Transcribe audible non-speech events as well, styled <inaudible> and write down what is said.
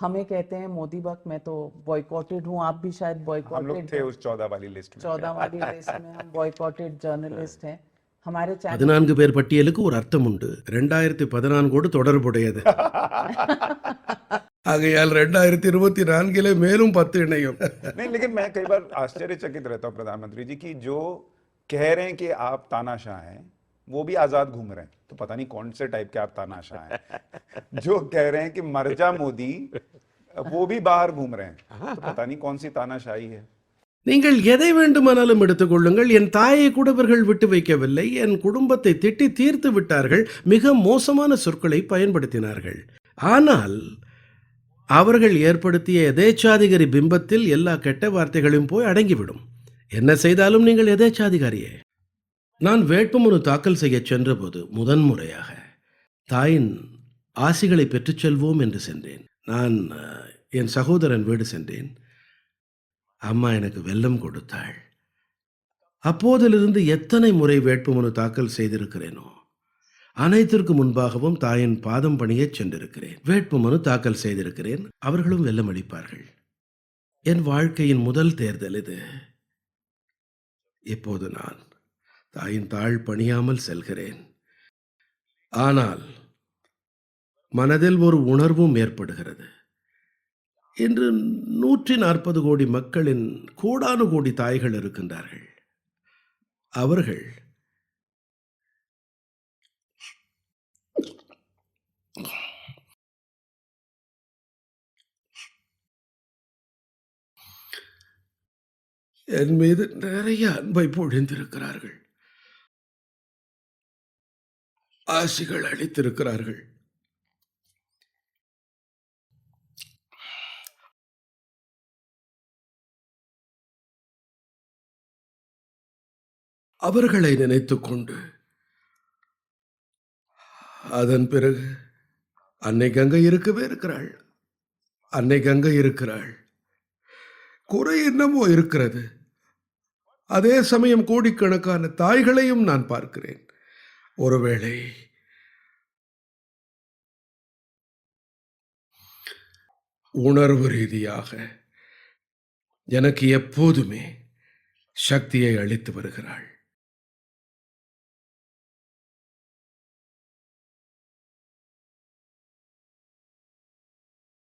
हमें कहते हैं मोदी वक्त मैं तो बॉयकॉटेड हूँ आप भी शायद हम लोग बॉयकॉटेड थे उस चौदह वाली लिस्ट में चौदह वाली <laughs> लिस्ट में हम बॉयकॉटेड जर्नलिस्ट हैं हमारे चैनल பதினான்கு பேர் பட்டியலுக்கு ஒரு அர்த்தம் உண்டு ரெண்டாயிரத்தி பதினான்கோடு தொடர்புடையது <laughs> ஆகையால் ரெண்டாயிரத்தி இருபத்தி நான்கிலே மேலும் பத்து இணையும் <laughs> नहीं लेकिन मैं कई बार आश्चर्यचकित रहता हूँ प्रधानमंत्री जी की जो कह रहे हैं कि आप तानाशाह हैं वो भी आजाद घूम रहे हैं तो पता नहीं कौन से टाइप के आप तानाशाह हैं जो कह रहे हैं कि मर्जा मोदी वो भी बाहर घूम रहे हैं तो पता नहीं कौन सी तानाशाही है நீங்கள் எதை வேண்டுமானாலும் எடுத்துக்கொள்ளுங்கள் என் தாயை கூட இவர்கள் விட்டு வைக்கவில்லை என் குடும்பத்தை திட்டி தீர்த்து விட்டார்கள் மிக மோசமான சொற்களை பயன்படுத்தினார்கள் ஆனால் அவர்கள் ஏற்படுத்திய எதேச்சாதிகாரி பிம்பத்தில் எல்லா கெட்ட வார்த்தைகளும் போய் அடங்கிவிடும் என்ன செய்தாலும் நீங்கள் எதேச்சாதிகாரியே நான் வேட்புமனு தாக்கல் செய்ய சென்றபோது முதன்முறையாக தாயின் ஆசிகளை பெற்றுச் செல்வோம் என்று சென்றேன் நான் என் சகோதரன் வீடு சென்றேன். அம்மா எனக்கு வெல்லம் கொடுத்தாள். அப்போதிலிருந்து எத்தனை முறை வேட்புமனு தாக்கல் செய்திருக்கிறேனோ அனைத்திற்கு முன்பாகவும் தாயின் பாதம் பணியச் சென்றிருக்கிறேன். வேட்புமனு தாக்கல் செய்திருக்கிறேன். அவர்களும் வெல்லம் அளிப்பார்கள். என் வாழ்க்கையின் முதல் தேர்தல் இது. இப்போது நான் தாயின் தாழ் பணியாமல் செல்கிறேன். ஆனால் மனதில் ஒரு உணர்வும் ஏற்படுகிறது. இன்று நூற்றி நாற்பது கோடி மக்களின் கோடானு கோடி தாய்கள் இருக்கின்றார்கள். அவர்கள் என் மீது நிறைய அன்பை பொழிந்திருக்கிறார்கள். ஆசிகள் அளித்திருக்கிறார்கள். அவர்களை நினைத்து கொண்டு அதன் பிறகு அன்னை கங்கை இருக்கவே இருக்கிறாள். அன்னை கங்கை இருக்கிறாள். குறை என்னமோ இருக்கிறது. அதே சமயம் கோடிக்கணக்கான தாய்களையும் நான் பார்க்கிறேன். ஒருவேளை உணர்வு ரீதியாக எனக்கு எப்போதுமே சக்தியை அளித்து வருகிறாள்.